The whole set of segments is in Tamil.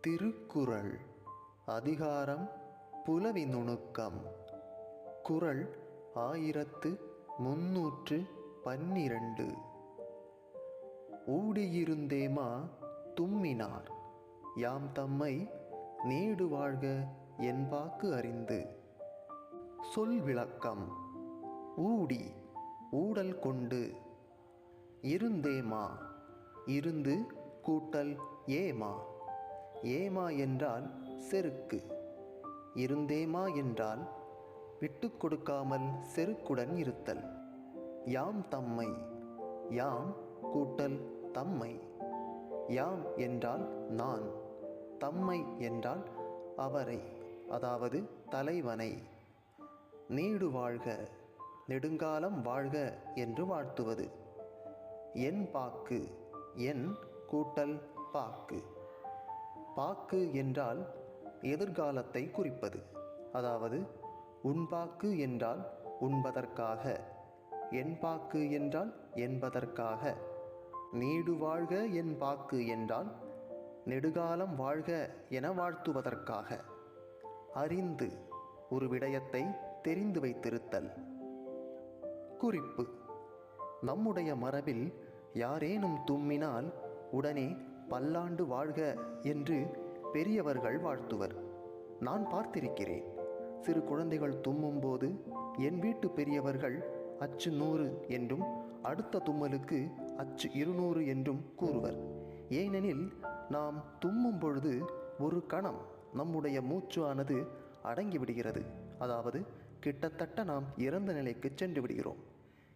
திருக்குறள். அதிகாரம் புலவி நுணுக்கம் குறள் ஆயிரத்து முன்னூற்று பன்னிரண்டு. ஊடியிருந்தேமா தும்மினார். யாம் தம்மை நீடு வாழ்க என்பாக்கு அறிந்து. சொல் விளக்கம். ஊடி ஊடல் கொண்டு. இருந்தேமா இருந்து கூட்டல் ஏமா. ஏமா என்றால் செருக்கு. இருந்தேமா என்றால் விட்டு கொடுக்காமல் செருக்குடன் இருத்தல். யாம் தம்மை யாம் கூட்டல் தம்மை. யாம் என்றால் நான் தம்மை என்றால் அவரை அதாவது தலைவனை. நீடு வாழ்க நெடுங்காலம் வாழ்க என்று வாழ்த்துவது. என் பாக்கு என் கூட்டல் பாக்கு. பாக்கு என்றால் எதிர்காலத்தை குறிப்பது. அதாவது உண்பாக்கு என்றால் உண்பதற்காக என்பாக்கு என்றால் என்பதற்காக. நீடு வாழ்க என் பாக்கு என்றால் நெடுகாலம் வாழ்க என வாழ்த்துவதற்காக. அறிந்து ஒரு விடயத்தை தெரிந்து வைத்திருத்தல். குறிப்பு. நம்முடைய மரபில் யாரேனும் தும்மினால் உடனே பல்லாண்டு வாழ்க என்று பெரியவர்கள் வாழ்த்துவர். நான் பார்த்திருக்கிறேன். சிறு குழந்தைகள் தும்மும்போது என் வீட்டு பெரியவர்கள் அச்சு நூறு என்றும் அடுத்த தும்மலுக்கு அச்சு இருநூறு என்றும் கூறுவர். ஏனெனில் நாம் தும்மும் பொழுது ஒரு கணம் நம்முடைய மூச்சு ஆனது அதாவது கிட்டத்தட்ட நாம் இறந்த நிலைக்கு சென்று விடுகிறோம்.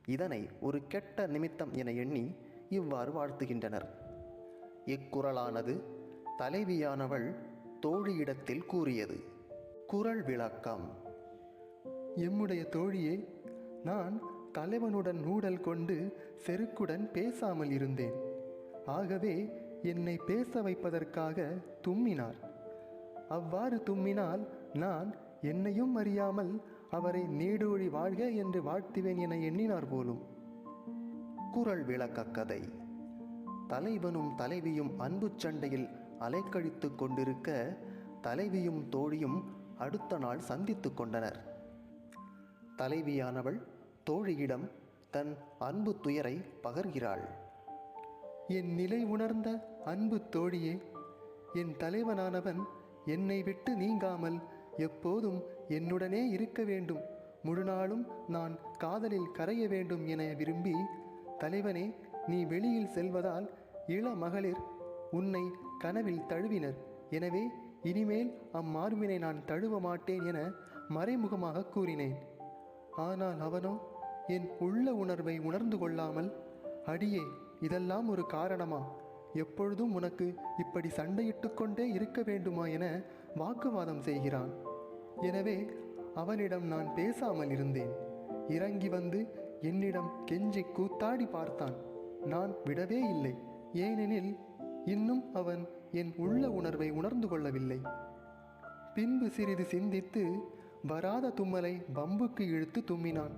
இதனை ஒரு கெட்ட நிமித்தம் என எண்ணி இவ்வாறு வாழ்த்துகின்றனர். இக்குறளானது தலைவியானவள் தோழியிடத்தில் கூறியது. குறள் விளக்கம். எம்முடைய தோழியே நான் தலைவனுடன் நூடல் கொண்டு செருக்குடன் பேசாமல் இருந்தேன். ஆகவே என்னை பேச வைப்பதற்காக தும்மினார். அவ்வாறு தும்மினால் நான் என்னையும் அறியாமல் அவரை நீடூழி வாழ்க என்று வாழ்த்துவேன் என எண்ணினார் போலும். குறள் விளக்கக் கதை தலைவனும் தலைவியும் அன்புச் சண்டையில் அலைக்கழித்து கொண்டிருக்க தலைவியும் தோழியும் அடுத்த நாள் சந்தித்து கொண்டனர். தலைவியானவள் தோழியிடம் தன் அன்பு துயரை பகர்கிறாள். என் நிலை உணர்ந்த அன்பு தோழியே என் தலைவனானவன் என்னை விட்டு நீங்காமல் எப்போதும் என்னுடனே இருக்க வேண்டும். முழுநாளும் நான் காதலில் கரைய வேண்டும் என விரும்பி தலைவனே நீ வெளியில் செல்வதால் இள மகளிர் உன்னை கனவில் தழுவினர். எனவே இனிமேல் அம்மார்பினை நான் தழுவ மாட்டேன் என மறைமுகமாக கூறினேன். ஆனால் அவனோ என் உள்ள உணர்வை உணர்ந்து கொள்ளாமல் அடியே இதெல்லாம் ஒரு காரணமா? எப்பொழுதும் உனக்கு இப்படி சண்டையிட்டு கொண்டே இருக்க வேண்டுமா? என வாக்குவாதம் செய்கிறான். எனவே அவனிடம் நான் பேசாமல் இருந்தேன். இறங்கி வந்து என்னிடம் கெஞ்சி கூத்தாடி பார்த்தான். நான் விடவே இல்லை. ஏனெனில் இன்னும் அவன் என் உள்ள உணர்வை உணர்ந்து கொள்ளவில்லை. பின்பு சிறிது சிந்தித்து வராத தும்மலை பம்புக்கு இழுத்து தும்மினான்.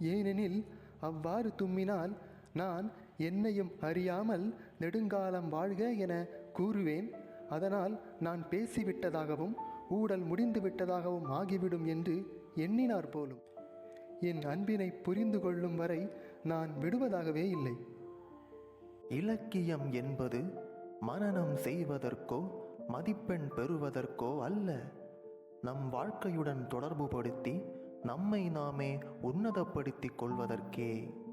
ஏனெனில் அவ்வாறு தும்மினால் நான் என்னையும் அறியாமல் நெடுங்காலம் வாழ்க என கூறுவேன். அதனால் நான் பேசிவிட்டதாகவும் ஊடல் முடிந்து விட்டதாகவும் ஆகிவிடும் என்று எண்ணினார் போலும். என் அன்பினை புரிந்து கொள்ளும் வரை நான் விடுவதாகவே இல்லை. இலக்கியம் என்பது மனநம் செய்வதற்கோ மதிப்பெண் பெறுவதற்கோ அல்ல. நம் வாழ்க்கையுடன் தொடர்புபடுத்தி நம்மை நாமே உன்னதப்படுத்திக் கொள்வதற்கே.